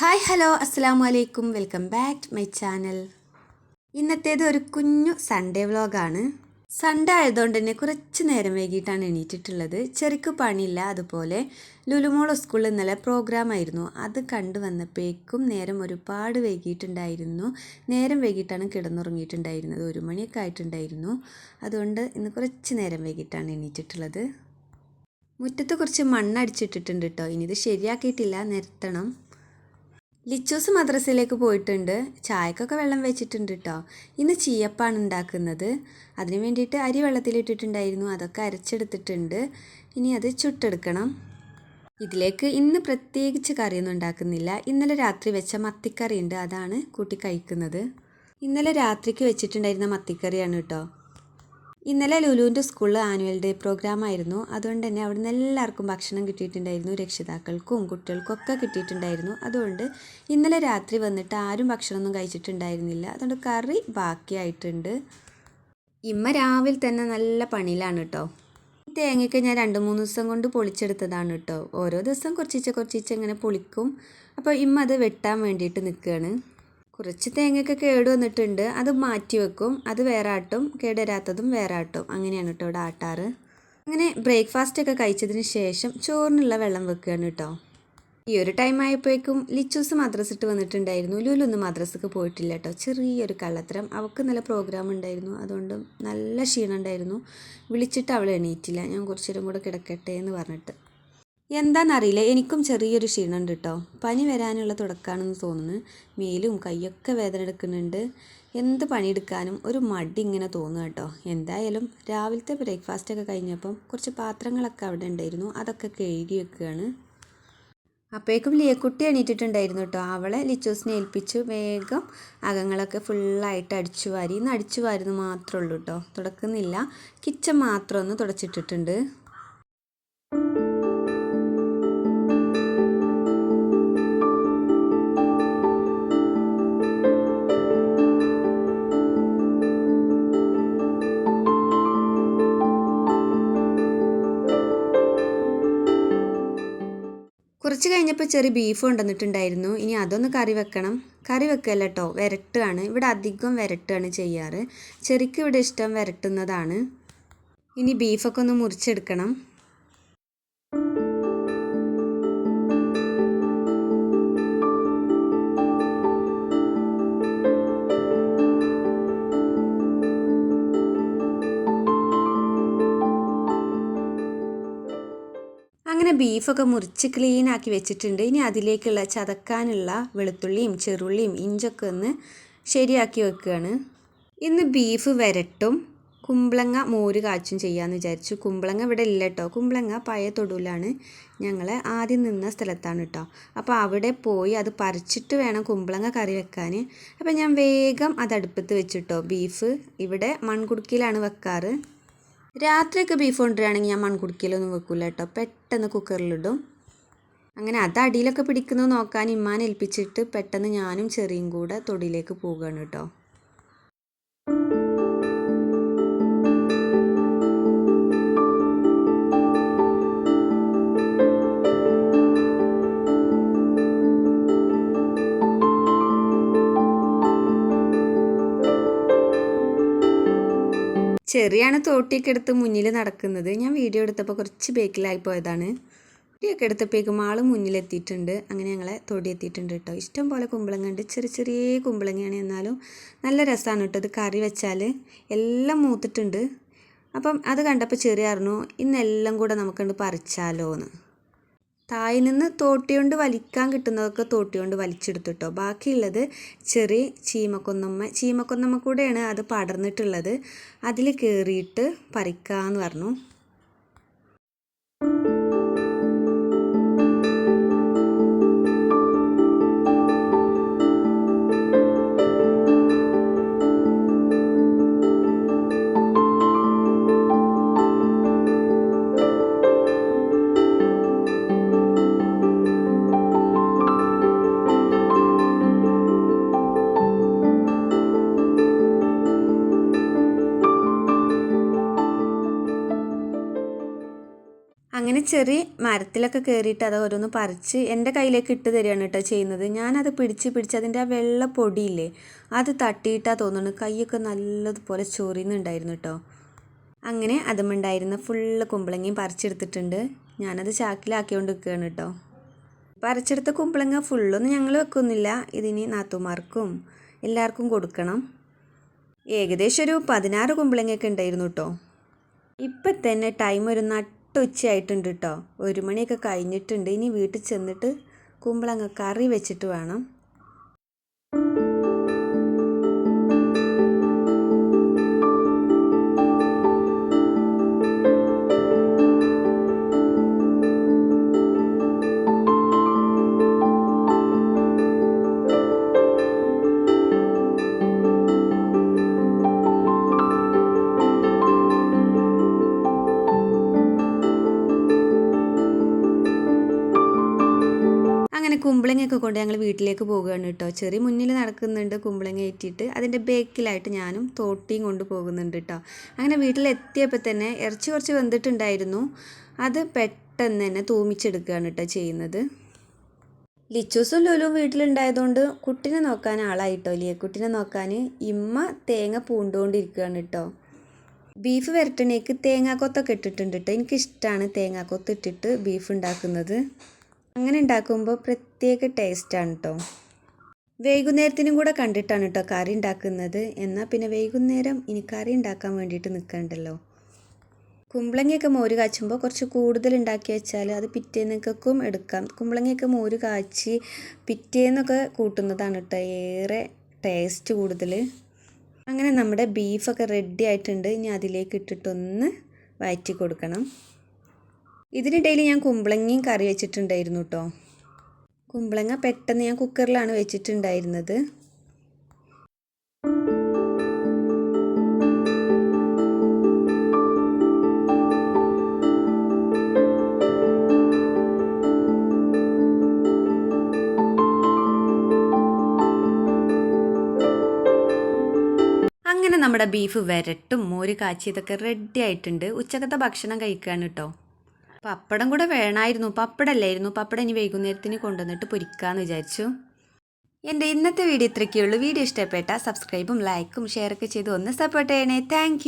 Hi hello അസ്സാം വലൈക്കും welcome back to my channel. ഇന്നത്തേത് ഒരു കുഞ്ഞു സൺഡേ വ്ളോഗാണ്. സൺഡേ ആയതുകൊണ്ട് തന്നെ കുറച്ച് നേരം വൈകിട്ടാണ് എണീറ്റിട്ടുള്ളത്. ചെറുക്ക് പണിയില്ല അതുപോലെ ലുലുമോൾ സ്കൂളിൽ ഇന്നലെ പ്രോഗ്രാം ആയിരുന്നു. അത് കണ്ടു വന്നപ്പോഴേക്കും നേരം ഒരുപാട് വൈകിട്ടുണ്ടായിരുന്നു നേരം വൈകിട്ടാണ് കിടന്നുറങ്ങിയിട്ടുണ്ടായിരുന്നത്. ഒരു മണിയൊക്കെ ആയിട്ടുണ്ടായിരുന്നു. അതുകൊണ്ട് ഇന്ന് കുറച്ച് നേരം വൈകിട്ടാണ് എണീറ്റിട്ടുള്ളത്. മുറ്റത്ത് കുറച്ച് മണ്ണടിച്ചിട്ടിട്ടുണ്ട് കേട്ടോ ഇനി ഇത് ശരിയാക്കിയിട്ടില്ല. നിരത്തണം ലിച്ചൂസ് മദ്രസയിലേക്ക് പോയിട്ടുണ്ട്. ചായക്കൊക്കെ വെള്ളം വെച്ചിട്ടുണ്ട് കേട്ടോ ഇന്ന് ചീയപ്പാണ് ഉണ്ടാക്കുന്നത്. അതിന് വേണ്ടിയിട്ട് അരി വെള്ളത്തിലിട്ടിട്ടുണ്ടായിരുന്നു. അതൊക്കെ അരച്ചെടുത്തിട്ടുണ്ട്. ഇനി അത് ചുട്ടെടുക്കണം. ഇതിലേക്ക് ഇന്ന് പ്രത്യേകിച്ച് കറിയൊന്നും ഉണ്ടാക്കുന്നില്ല. ഇന്നലെ രാത്രി വെച്ച മത്തിക്കറി ഉണ്ട് അതാണ് കൂട്ടി കഴിക്കുന്നത്. ഇന്നലെ രാത്രിക്ക് വെച്ചിട്ടുണ്ടായിരുന്ന മത്തിക്കറിയാണ് കേട്ടോ ഇന്നലെ ലുലുവിന്റെ സ്കൂളിൽ ആനുവൽ ഡേ പ്രോഗ്രാം ആയിരുന്നു അതുകൊണ്ട് തന്നെ അവിടെ നിന്ന് എല്ലാവർക്കും ഭക്ഷണം കിട്ടിയിട്ടുണ്ടായിരുന്നു രക്ഷിതാക്കൾക്കും കുട്ടികൾക്കും ഒക്കെ കിട്ടിയിട്ടുണ്ടായിരുന്നു. അതുകൊണ്ട് ഇന്നലെ രാത്രി വന്നിട്ട് ആരും ഭക്ഷണമൊന്നും കഴിച്ചിട്ടുണ്ടായിരുന്നില്ല. അതുകൊണ്ട് കറി ബാക്കിയായിട്ടുണ്ട്. ഇമ്മ രാവിലെ തന്നെ നല്ല പണിയിലാണ് കേട്ടോ തേങ്ങയൊക്കെ ഞാൻ രണ്ട് മൂന്ന് ദിവസം കൊണ്ട് പൊളിച്ചെടുത്തതാണ് കേട്ടോ ഓരോ ദിവസം കുറച്ചിച്ച കുറച്ചിച്ച ഇങ്ങനെ പൊളിക്കും. അപ്പോൾ ഇമ്മ അത് വെട്ടാൻ വേണ്ടിയിട്ട് നിൽക്കുകയാണ്. കുറച്ച് തേങ്ങയൊക്കെ കേട് വന്നിട്ടുണ്ട്. അത് മാറ്റി വെക്കും. അത് വേറെ ആട്ടും കേടുവരാത്തതും വേറെ ആട്ടും അങ്ങനെയാണ് കേട്ടോ ഇവിടെ ആട്ടാറ്. അങ്ങനെ ബ്രേക്ക്ഫാസ്റ്റ് ഒക്കെ കഴിച്ചതിന് ശേഷം ചോറിനുള്ള വെള്ളം വെക്കുകയാണ് കേട്ടോ. ഈ ഒരു ടൈം ആയപ്പോഴേക്കും ലിച്ചൂസ് മദ്രസ് ഇട്ട് വന്നിട്ടുണ്ടായിരുന്നു. ലുലൊന്നും മദ്രസക്ക് പോയിട്ടില്ല കേട്ടോ. ചെറിയൊരു കള്ളത്തരം. അവൾക്ക് നല്ല പ്രോഗ്രാം ഉണ്ടായിരുന്നു. അതുകൊണ്ട് നല്ല ക്ഷീണം ഉണ്ടായിരുന്നു. വിളിച്ചിട്ട് അവൾ എണീറ്റില്ല. ഞാൻ കുറച്ചു നേരം കൂടെ കിടക്കട്ടെ എന്ന് പറഞ്ഞിട്ട്. എന്താണെന്നറിയില്ല എനിക്കും ചെറിയൊരു ക്ഷീണമുണ്ട് കേട്ടോ പനി വരാനുള്ള തുടക്കമാണെന്ന് തോന്നുന്നു. മേലും കൈയൊക്കെ വേദന എടുക്കുന്നുണ്ട്. എന്ത് പണിയെടുക്കാനും ഒരു മടി ഇങ്ങനെ തോന്നുക കേട്ടോ. എന്തായാലും രാവിലത്തെ ബ്രേക്ക്ഫാസ്റ്റൊക്കെ കഴിഞ്ഞപ്പം കുറച്ച് പാത്രങ്ങളൊക്കെ അവിടെ ഉണ്ടായിരുന്നു. അതൊക്കെ കഴുകി വെക്കുകയാണ്. അപ്പോഴേക്കും ലിയക്കുട്ടി എണീറ്റിട്ടുണ്ടായിരുന്നു കേട്ടോ. അവളെ ലിച്ചൂസിനെ ഏൽപ്പിച്ചു. വേഗം അകങ്ങളൊക്കെ ഫുള്ളായിട്ട് അടിച്ചു വാരി. ഇന്ന് അടിച്ചു വാരുന്നു മാത്രമേ ഉള്ളൂ കേട്ടോ. തുടക്കുന്നില്ല. കിച്ചൺ മാത്രം ഒന്ന് തുടച്ചിട്ടിട്ടുണ്ട്. കുറച്ച് കഴിഞ്ഞപ്പോൾ ചെറിയ ബീഫ് കൊണ്ടുവന്നിട്ടുണ്ടായിരുന്നു. ഇനി അതൊന്ന് കറി വെക്കണം. കറി വെക്കല്ല കേട്ടോ വരട്ടുകയാണ്. ഇവിടെ അധികം വരട്ടുകയാണ് ചെയ്യാറ്. ചെറിക്ക് ഇവിടെ ഇഷ്ടം വരട്ടുന്നതാണ്. ഇനി ബീഫൊക്കെ ഒന്ന് മുറിച്ചെടുക്കണം. അങ്ങനെ ബീഫൊക്കെ മുറിച്ച് ക്ലീൻ ആക്കി വെച്ചിട്ടുണ്ട്. ഇനി അതിലേക്കുള്ള ചതക്കാനുള്ള വെളുത്തുള്ളിയും ചെറുള്ളിയും ഇഞ്ചൊക്കെ ഒന്ന് ശരിയാക്കി വെക്കുകയാണ് ഇന്ന് ബീഫ് വരട്ടും. കുമ്പളങ്ങ മോര് കാച്ചും ചെയ്യാമെന്ന് വിചാരിച്ചു. കുമ്പളങ്ങ ഇവിടെ ഇല്ല കേട്ടോ കുമ്പളങ്ങ പഴയ തൊടുവിലാണ് ഞങ്ങൾ ആദ്യം നിന്ന സ്ഥലത്താണ് കേട്ടോ അപ്പോൾ അവിടെ പോയി അത് പറിച്ചിട്ട് വേണം കുമ്പളങ്ങ കറി വെക്കാൻ അപ്പോൾ ഞാൻ വേഗം അത് അടുപ്പത്ത് വെച്ചിട്ടോ ബീഫ് ഇവിടെ മൺകുടുക്കിയിലാണ് വെക്കാറ്. രാത്രിയൊക്കെ ബീഫ് കൊണ്ടുവരികയാണെങ്കിൽ ഞാൻ മൺകുടുക്കിയിലൊന്നും വെക്കില്ല കേട്ടോ. പെട്ടെന്ന് കുക്കറിലിടും അങ്ങനെ അത് അടിയിലൊക്കെ പിടിക്കുന്നത് നോക്കാൻ ഇമ്മാൻ ഏൽപ്പിച്ചിട്ട് പെട്ടെന്ന് ഞാനും ചെറിയും കൂടെ തൊടിയിലേക്ക് പോവുകയാണ് കേട്ടോ. ചെറിയാണ് തോട്ടിയൊക്കെ എടുത്ത് മുന്നിൽ നടക്കുന്നത്. ഞാൻ വീഡിയോ എടുത്തപ്പോൾ കുറച്ച് ബേക്കിലായി പോയതാണ്. വീഡിയോയൊക്കെ എടുത്തപ്പോഴേക്കും ആൾ മുന്നിലെത്തിയിട്ടുണ്ട്. അങ്ങനെ ഞങ്ങളെ തൊടി എത്തിയിട്ടുണ്ട് കേട്ടോ. ഇഷ്ടം പോലെ കുമ്പളങ്ങ ഉണ്ട്. ചെറിയ ചെറിയ കുമ്പളങ്ങയാണ് എന്നാലും നല്ല രസമാണ് കേട്ടോ. ഇത് കറി വെച്ചാൽ എല്ലാം മൂത്തിട്ടുണ്ട്. അപ്പം അത് കണ്ടപ്പോൾ ചെറിയ അറിഞ്ഞു ഇന്നെല്ലാം കൂടെ നമുക്കുണ്ട് പറിച്ചാലോ എന്ന് തായിൽ നിന്ന് തോട്ടി കൊണ്ട് വലിക്കാൻ കിട്ടുന്നതൊക്കെ തോട്ടി കൊണ്ട് വലിച്ചെടുത്തു കേട്ടോ ബാക്കിയുള്ളത് ചെറിയ ചീമക്കൊന്നമ്മ ചീമക്കൊന്നമ്മ കൂടെയാണ് അത് പടർന്നിട്ടുള്ളത്. അതിൽ കയറിയിട്ട് പറിക്കാമെന്ന് പറഞ്ഞു. അങ്ങനെ ചെറിയ മരത്തിലൊക്കെ കയറിയിട്ട് അത് ഓരോന്ന് പറിച്ച് എന്റെ കയ്യിലേക്ക് ഇട്ട് തരികയാണ് കേട്ടോ ചെയ്യുന്നത്. ഞാനത് പിടിച്ച് പിടിച്ച് അതിന്റെ ആ വെള്ള പൊടിയില്ലേ അത് തട്ടിയിട്ടാ തോന്നുന്നു കൈയൊക്കെ നല്ലതുപോലെ ചൊറിയുന്നുണ്ടായിരുന്നു കേട്ടോ. അങ്ങനെ അതുമുണ്ടായിരുന്ന ഫുള്ള് കുമ്പളങ്ങയും പറിച്ചെടുത്തിട്ടുണ്ട്. ഞാനത് ചാക്കിലാക്കിക്കൊണ്ട് നിൽക്കുകയാണ് കേട്ടോ. പറിച്ചെടുത്ത കുമ്പളങ്ങ ഫുള്ളൊന്നും ഞങ്ങൾ വെക്കുന്നില്ല. ഇതിനി നാത്തുമാർക്കും എല്ലാവർക്കും കൊടുക്കണം. ഏകദേശം ഒരു പതിനാറ് കുമ്പളങ്ങയൊക്കെ ഉണ്ടായിരുന്നു കേട്ടോ. ഇപ്പം തന്നെ ടൈം ഒരു നട്ടുച്ചയായിട്ടുണ്ട് കേട്ടോ ഒരു മണിയൊക്കെ കഴിഞ്ഞിട്ടുണ്ട്. ഇനി വീട്ടിൽ ചെന്നിട്ട് കുമ്പളങ്ങ കറി വെച്ചിട്ട് വേണം. അങ്ങനെ കുമ്പളങ്ങയൊക്കെ കൊണ്ട് ഞങ്ങൾ വീട്ടിലേക്ക് പോകുകയാണ് കേട്ടോ ചെറിയ മുന്നിൽ നടക്കുന്നുണ്ട് കുമ്പളങ്ങ ഏറ്റിയിട്ട് അതിന്റെ ബേക്കിലായിട്ട് ഞാനും തോട്ടിയും കൊണ്ട് പോകുന്നുണ്ട് കേട്ടോ അങ്ങനെ വീട്ടിലെത്തിയപ്പോൾ തന്നെ ഇറച്ചി കുറച്ച് വെന്തിട്ടുണ്ടായിരുന്നു. അത് പെട്ടെന്ന് തന്നെ തൂമിച്ചെടുക്കുകയാണ് കേട്ടോ ചെയ്യുന്നത്. ലിച്ചൂസും ലുലും വീട്ടിലുണ്ടായതുകൊണ്ട് കുട്ടിനെ നോക്കാൻ ആളായിട്ടോ കുട്ടിനെ നോക്കാൻ ഇമ്മ തേങ്ങ പൂണ്ടുകൊണ്ടിരിക്കുകയാണ് കേട്ടോ ബീഫ് വരട്ടണേക്ക് തേങ്ങാക്കൊത്തൊക്കെ ഇട്ടിട്ടുണ്ട് കേട്ടോ എനിക്കിഷ്ടമാണ് തേങ്ങാക്കൊത്ത് ഇട്ടിട്ട് ബീഫ് ഉണ്ടാക്കുന്നത്. അങ്ങനെ ഉണ്ടാക്കുമ്പോൾ പ്രത്യേക ടേസ്റ്റാണ് കേട്ടോ വൈകുന്നേരത്തിനും കൂടെ കണ്ടിട്ടാണ് കേട്ടോ കറി ഉണ്ടാക്കുന്നത്. എന്നാൽ പിന്നെ വൈകുന്നേരം ഇനി കറി ഉണ്ടാക്കാൻ വേണ്ടിയിട്ട് നിൽക്കണ്ടല്ലോ കുമ്പളങ്ങയൊക്കെ മോര് കാച്ചുമ്പോൾ കുറച്ച് കൂടുതൽ ഉണ്ടാക്കി വെച്ചാൽ അത് പിറ്റേന്നൊക്കെക്കും എടുക്കാം. കുമ്പളങ്ങയൊക്കെ മോര് കാച്ചി പിറ്റേന്നൊക്കെ കൂട്ടുന്നതാണ് കേട്ടോ ഏറെ ടേസ്റ്റ് കൂടുതൽ. അങ്ങനെ നമ്മുടെ ബീഫൊക്കെ റെഡി ആയിട്ടുണ്ട്. ഇനി അതിലേക്ക് ഇട്ടിട്ടൊന്ന് വയറ്റി കൊടുക്കണം. ഇതിനിടയിൽ ഞാൻ കുമ്പളങ്ങയും കറി വെച്ചിട്ടുണ്ടായിരുന്നു കേട്ടോ കുമ്പളങ്ങ പെട്ടെന്ന് ഞാൻ കുക്കറിലാണ് വെച്ചിട്ടുണ്ടായിരുന്നത്. നമ്മുടെ ബീഫ് വരട്ടും മോര് കാച്ചിയതൊക്കെ റെഡി ആയിട്ടുണ്ട്. ഉച്ചക്കത്തെ ഭക്ഷണം കഴിക്കുകയാണ് കേട്ടോ പപ്പടം കൂടെ വേണമായിരുന്നു പപ്പടമല്ലായിരുന്നു പപ്പടം ഇനി വൈകുന്നേരത്തിന് കൊണ്ടുവന്നിട്ട് പൊരിക്കാമെന്ന് വിചാരിച്ചു. എന്റെ ഇന്നത്തെ വീഡിയോ ഇത്രയ്ക്കേ ഉള്ളൂ വീഡിയോ ഇഷ്ടപ്പെട്ടാൽ സബ്സ്ക്രൈബും ലൈക്കും ഷെയറൊക്കെ ചെയ്ത് ഒന്ന് സപ്പോർട്ട് ചെയ്യണേ. താങ്ക്